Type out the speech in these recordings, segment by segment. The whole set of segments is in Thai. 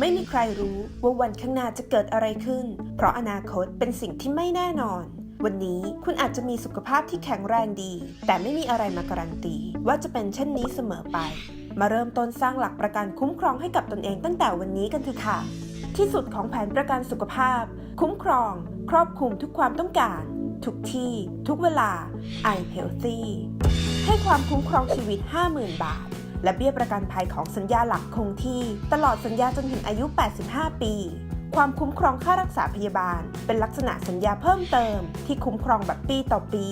ไม่มีใครรู้ว่าวันข้างหน้าจะเกิดอะไรขึ้น เพราะอนาคตเป็นสิ่งที่ไม่แน่นอน วันนี้คุณอาจจะมีสุขภาพที่แข็งแรงดี แต่ไม่มีอะไรมาการันตี ว่าจะเป็นเช่นนี้เสมอไป มาเริ่มต้นสร้างหลักประกันคุ้มครองให้กับตนเองตั้งแต่วันนี้กันเถอะค่ะ ที่สุดของแผนประกันสุขภาพ คุ้มครอง ครอบคลุมทุกความต้องการ ทุกที่ ทุกเวลา i Healthy ให้ความคุ้มครองชีวิต 50,000 บาท และเบี้ยประกันภัยของสัญญาหลักคงที่ ตลอดสัญญาจนถึงอายุ 85 ปี ความคุ้มครองค่ารักษาพยาบาล เป็นลักษณะสัญญาเพิ่มเติม ที่คุ้มครองแบบปีต่อปี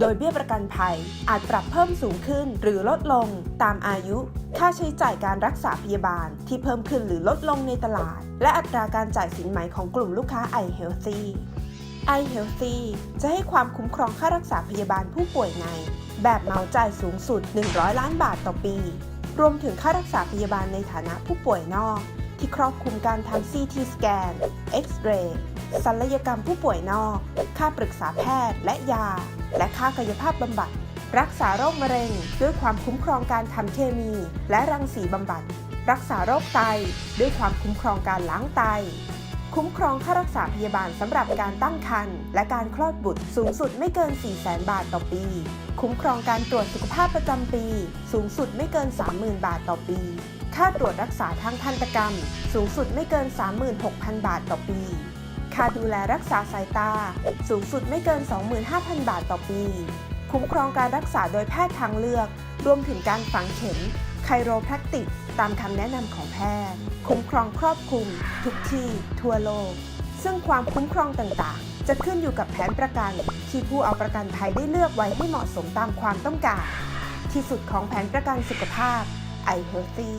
โดยเบี้ยประกันภัยอาจปรับเพิ่มสูงขึ้นหรือลดลงตามอายุ ค่าใช้จ่ายการรักษาพยาบาล ที่เพิ่มขึ้นหรือลดลงในตลาด และอัตราการจ่ายสินไหมของกลุ่มลูกค้า i I Healthy จะให้ความคุ้มครองค่ารักษาพยาบาลผู้ป่วยใน แบบเหมาจ่ายสูงสุด 100 ล้านบาทต่อปี รวมถึงค่ารักษาพยาบาลในฐานะผู้ป่วยนอก ที่ครอบคลุมการทำ CT สแกน X-ray ศัลยกรรมผู้ป่วยนอก ค่าปรึกษาแพทย์และยา และค่ากายภาพบำบัด รักษาโรคมะเร็ง ด้วยความคุ้มครองการทำเคมี และรังสีบำบัด รักษาโรคไต ด้วยความคุ้มครองการล้างไต คุ้มครองค่ารักษาพยาบาลสำหรับการตั้งครรภ์และการคลอดบุตรสูงสุดไม่เกิน 4 0 0 0 0 0 บาทต่อปี คุ้มครองการตรวจสุขภาพประจำปี สูงสุดไม่เกิน 30,000 บาทต่อปี ค่าตรวจรักษาทางทันตกรรม สูงสุดไม่เกิน 36,000 บาทต่อปี ค่าดูแลรักษาสายตา สูงสุดไม่เกิน 25,000 บาทต่อปี คุ้มครองการรักษาโดยแพทย์ทางเลือก รวมถึงการฝังเข็มไคโรแพคติก ตามคำแนะนำของแพทย์ คุ้มครองครอบคลุม ทุกที่ทั่วโลก ซึ่งความคุ้มครองต่างๆ จะขึ้นอยู่กับแผนประกัน ที่ผู้เอาประกันภัยได้เลือกไว้ให้เหมาะสมตามความต้องการ ที่สุดของแผนประกันสุขภาพ i Healthy